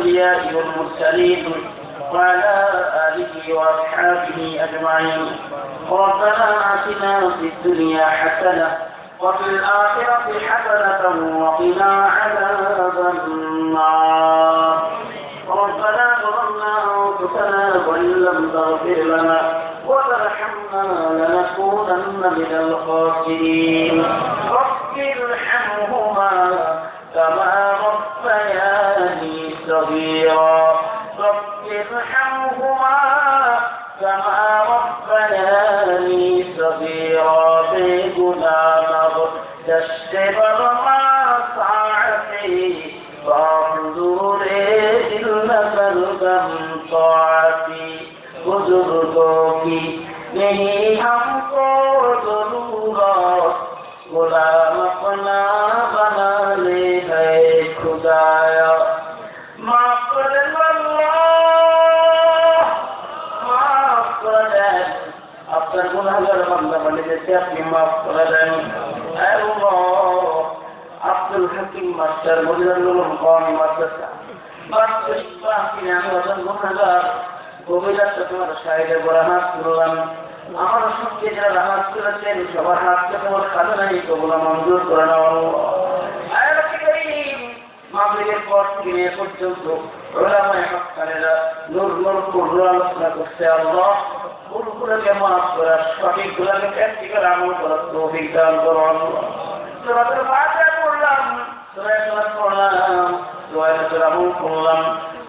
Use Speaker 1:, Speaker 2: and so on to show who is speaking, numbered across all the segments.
Speaker 1: الأنبياء والمرسلين وعلى آله وأصحابه أجمعين. ربنا آتنا في الدنيا حسنة وفي الآخرة حسنة وقنا عذاب النار. ربنا ظلمنا أنفسنا وإن لم تغفر لنا وترحمنا لنكونن من الخاسرين. رب ارحمهما كما ربياني صغيرا. سبح حمهما كما رب হাকিম master মদিনুল কম মাদ্রাসা। বাস্তবিক বাকি আমি অজন গুণাগার গভীরাতে তোমার সাইডে বড় হাত তুললাম আমার সঙ্গে যারা হাত তুলেছেন সবার হাতকে তোমার খাজানাই কবুলা মঞ্জুর করে নেওয়া মাগরিবের পর থেকে পর্যন্ত আলোচনা করছে। সূরাতুল ফাতিহা পড়লাম সূরা ইখলাস পড়লাম সূরা ইখলাস আমল করলাম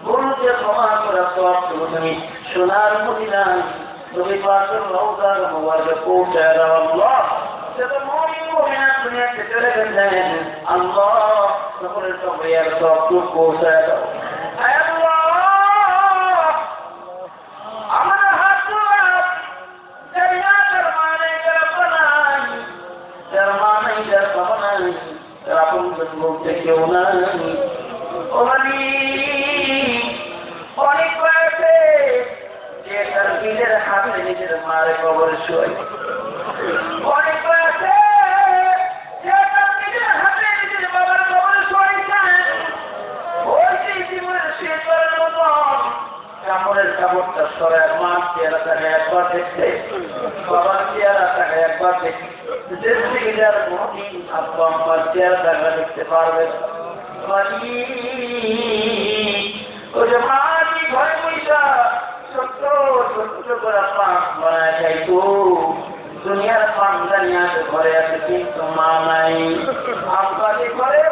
Speaker 1: ভুলকে ক্ষমা করা সব তুমি সোনার মদিনায় নবী পাকের রওজার মুবারকে পৌঁছায় দাও আল্লাহ সেটা মুমিন মুমিনাত দুনিয়াতে চলে গেছেন আল্লাহ সকলের সবাইয়ের সব দুঃখ পৌঁছায় দাও দেখতে পারবে। যে মাটি ঘরে পয়সা ছোট্ট ছোট্ট করে পাঁচ বানায় খাইতো দুনিয়ার পান জানিয়া ঘরে আছে কিন্তু মা নাই। আব্বাকে ঘরে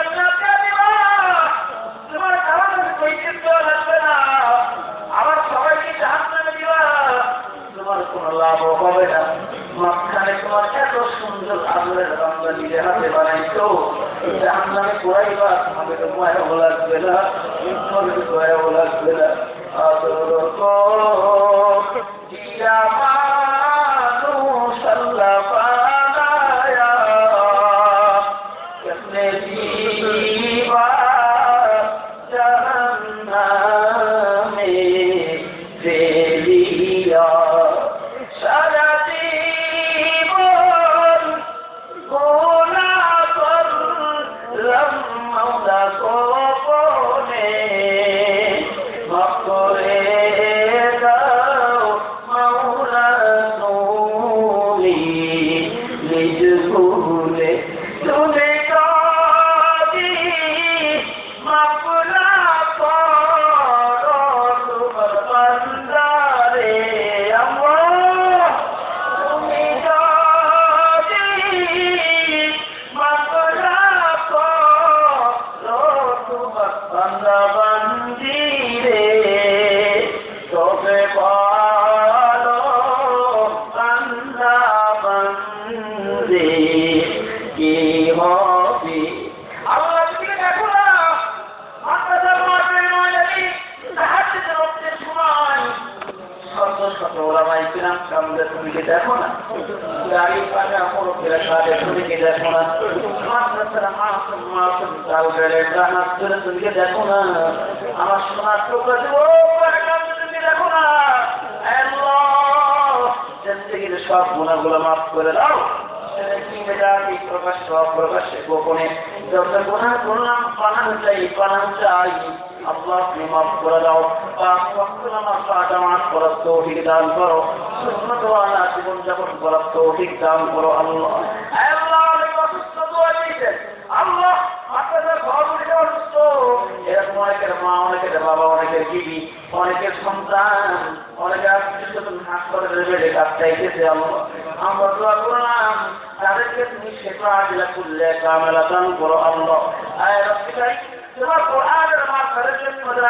Speaker 1: লাভ হবে না মাঝখানে তোমার এত সুন্দর আগুনের বাংলা নিজে হাতে বানাইছো করাই কোয়াইবা তোমাকে তো মায়াও লাগবে না, তোমাকে তো মায়াও লাগবে না। আদর করলাম কামদের তুমি কি দেখো না গাড়ি পাকা মোড় ফেরা দেখো না মাদ্রাসার মাসুম মাসুম তুমি দেখো না আমার সোনার টুকরা দেব তুমি দেখো না সব গুণাগুলো মাফ করে দাও প্রকাশ্য অপ্রকাশ্যে গোপনে যত গুণা করলাম পানান চাই পানান চাই আল্লাহ তুমি মাফ করে দাও। পাঁচ আমার করার তৌফিক দান করো। সুন্নত জীবন যাপন করার তৌফিক দান করো আল্লাহ। অনেক এরকম অনেকের মা, অনেকের বাবা, অনেকের অনেকের সন্তান, অনেকে আমরা তাদেরকে তুমি আজলা করলে কামেলা দান করো আল্লাহ। তোমার কোরআনের মাধ্যমে জন্য যারা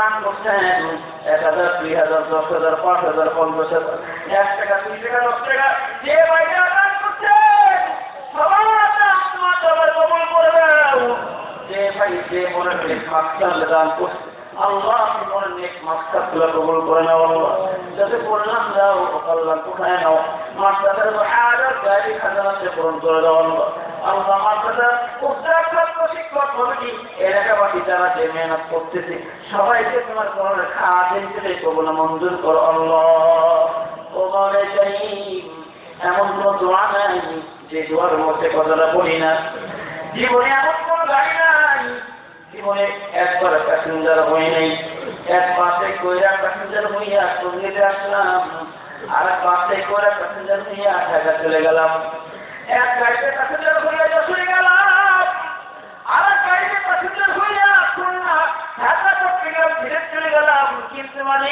Speaker 1: দান করছেন এক হাজার, দুই হাজার, দশ হাজার, পাঁচ হাজার, পঞ্চাশ হাজার, এক টাকা দুই টাকা, দশ টাকা, যে বাইরে দান করছেন সবার তোমার সবাই কবল করে দাও যে ভাই, যে মনে নেক মাস্টার দান করছে, আল্লাহ মনে নেক মাস্টারগুলো কবল করে নাও, আল্লাহ। যাতে বললাম যাও আল্লাহ কোথায় নাও। মাস্টারের হাজার, গাড়ি খাজানাতে পূরণ দাও আল্লাহ উদ্ধার ছাত্র শিক্ষক কমিটি, এলাকাবাসী যারা যে মেহনত করতেছে সবাইকে তোমার কোরআনের থেকে কবল মঞ্জুর করো এমন কোনো দোয়া নাই, যে দোয়ার মধ্যে কথাটা বলি না। জীবনে এমন কোনো গাড়ি নাই, জীবনে একবার প্যাসেঞ্জার হই নাই। এক পাশে কইরা প্যাসেঞ্জার হইয়া সঙ্গীতে আসলাম আর পাশে কইরা প্যাসেঞ্জার হইয়া ঢাকা চলে গেলাম। এক গাড়িতে প্যাসেঞ্জার হইয়া চলে গেলাম। আর এক গাড়িতে প্যাসেঞ্জার হইয়া খুলনা ঢাকা চট্টগ্রাম ফিরে চলে গেলাম। কিন্তু মানে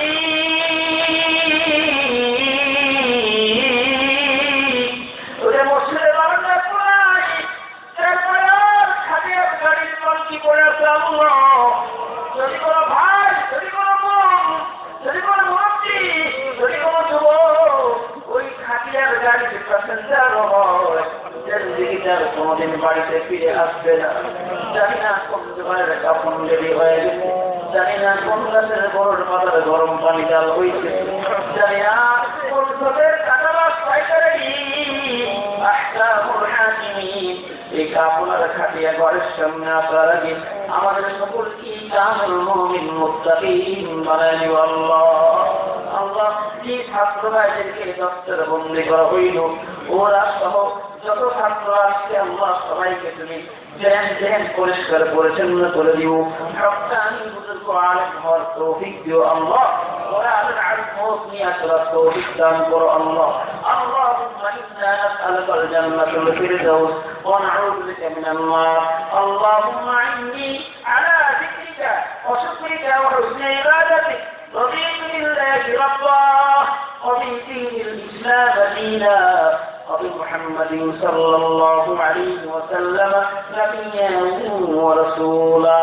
Speaker 1: গরম পানি হইছে জানি এই খাটিয়া ঘরের সামনে আমাদের সকল কি কামুল মুমিন আল্লাহ আল্লাহ। যে ছাত্র ভাইদেরকে দপ্তর বন্দি করা হইল ওরা সহ যত ছাত্র আসছে আল্লাহ সবাইকে তুমি জ্ঞান জ্ঞান পরিষ্কার পরিচ্ছন্ন করে দিও রপ্তানি বুজুর্গ আলেম হওয়ার তৌফিক দিও আল্লাহ ওরা আলেম আলেম হোক নিয়ে আসার তৌফিক দান করো আল্লাহ اللهم إنا نسألك الجنة الفردوس ونعوذ بك من النار اللهم أعني على ذكرك وشكرك وحسن عبادتك رضيت بالله ربا وبدين الإسلام دينا. وبمحمد صلى الله عليه وسلم نبيا ورسولا.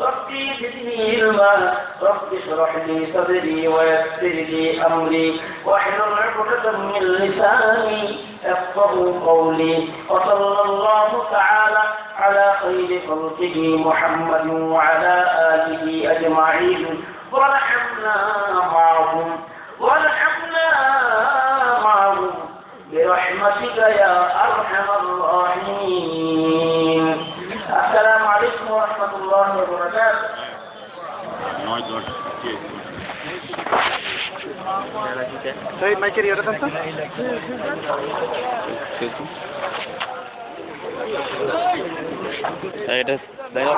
Speaker 1: ربي زدني علما. رب اشرح لي صدري ويسر لي أمري. واحلل عقدة من لساني يفقه قولي. وصلى الله تعالى بخلقه محمد وعلى آله أجمعين. ورحمنا معهم ورحمنا معهم برحمتك يا أرحم الراحمين. السلام عليكم ورحمة الله وبركاته.
Speaker 2: طيب ما يجري ولا تنسى
Speaker 3: এটা দেখা